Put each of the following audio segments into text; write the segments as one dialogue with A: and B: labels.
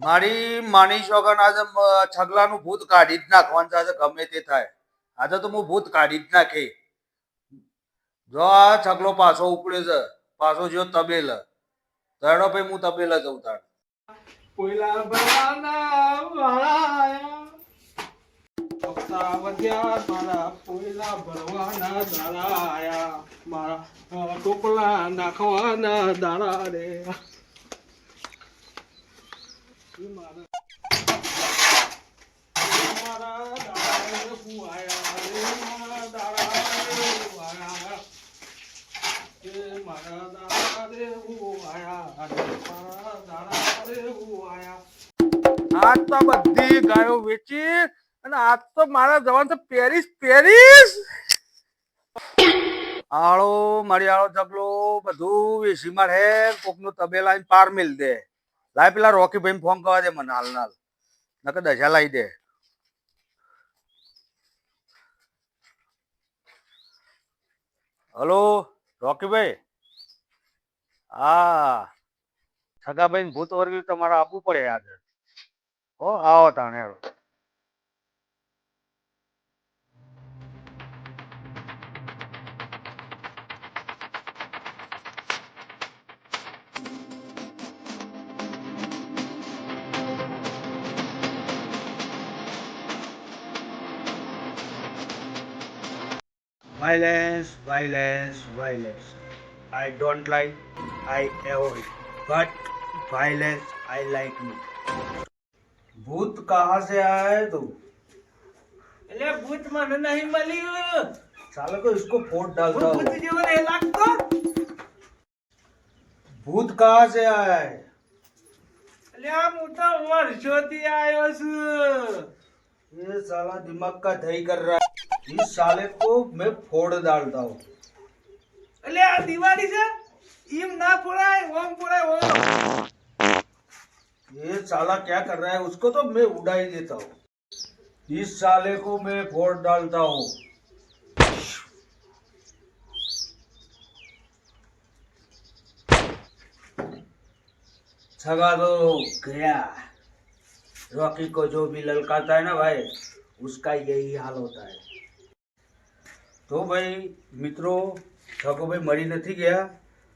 A: મારી માની વગર આજે છગલાનું ભૂત કાઢી જ નાખવાનું આજે ગમે તે થાય. આજે તો હું ભૂત કાઢી જ નાખી. જો આ છગલો પાછો ઉપડે છે, પાછો જો તબેલ. તરડો ભાઈ, હું તબેલા જઉં તાર
B: કોયલા ભરવાના વાળા વધ્યા, મારા કોયલા ભરવાના દાડા આયા મારા ટોપલા નાખવાના દાડા રે
A: આજ તો બધી ગાયો વેચી અને આજ તો મારા જવાન તો પેરીસ પેરીસ આળો મારી આળો જગલો બધું વેચી મારે, કોકનું તબેલા પાર મેલ દે. લાય પેલા રોકી ભાઈ ફોન કરવા દે મને, હાલ નાલ નકર દશા લાવી દે. હલો રોકીભાઈ હા. સગાભાઈ ભૂત વર્ગ તમારે આપવું પડે યાદ હો, આવો તાણે Violence, violence, violence. I don't like, I avoid. But violence, I like me. भूत कहाँ से आया है तू
B: એટલે ભૂત મને નહીં મળ્યું
A: साले को इसको फोड़ डालता
B: ભૂત ભૂત
A: हूँ
B: જેવો નહીં લાગતો
A: भूत कहाँ से आया है
B: એટલે આ હું તો વર્ષોથી આવ્યો છું
A: ये साला दिमाग का दही कर रहा है इस साले को मैं फोड़ डालता हूँ।
B: अरे यार दिवाली से इम ना पुराए ओम है ओम।
A: ये साला क्या कर रहा है उसको तो मैं उड़ा ही देता हूँ। इस साले को मैं फोड़ डालता हूँ। छगा दो गया। रॉकी को जो भी ललकाता है ना भाई उसका यही हाल होता है। તો ભાઈ, મિત્રો ઠકોભાઈ મળી નથી ગયા,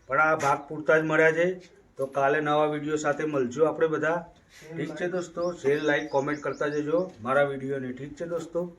A: પણ આ ભાગ પૂરતા જ મળ્યા છે. તો કાલે નવા વીડિયો સાથે મળજો આપણે બધા. ઠીક છે દોસ્તો? શેર, લાઈક, કોમેન્ટ કરતા જજો. મારા વિડીયોને ઠીક છે દોસ્તો?